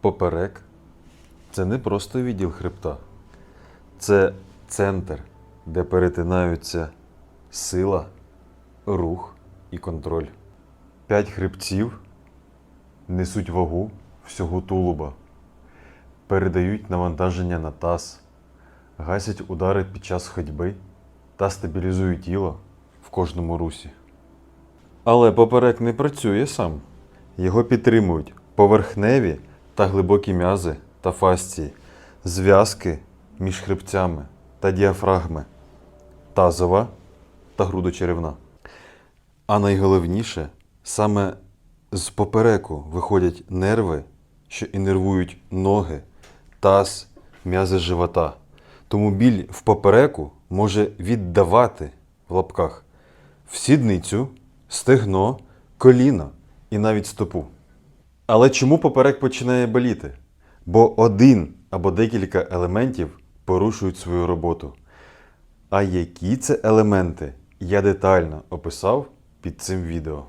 Поперек це не просто відділ хребта, це центр, де перетинаються сила, рух і контроль. П'ять хребців несуть вагу всього тулуба, передають навантаження на таз, гасять удари під час ходьби та стабілізують тіло в кожному русі. Але поперек не працює сам. Його підтримують поверхневі та глибокі м'язи та фасції, зв'язки між хребцями та діафрагми, тазова та грудочеревна. А найголовніше, саме з попереку виходять нерви, що інервують ноги, таз, м'язи живота. Тому біль в попереку може віддавати в лапках в сідницю, стегно, коліно і навіть стопу. Але чому поперек починає боліти? Бо один або декілька елементів порушують свою роботу. А які це елементи, я детально описав під цим відео.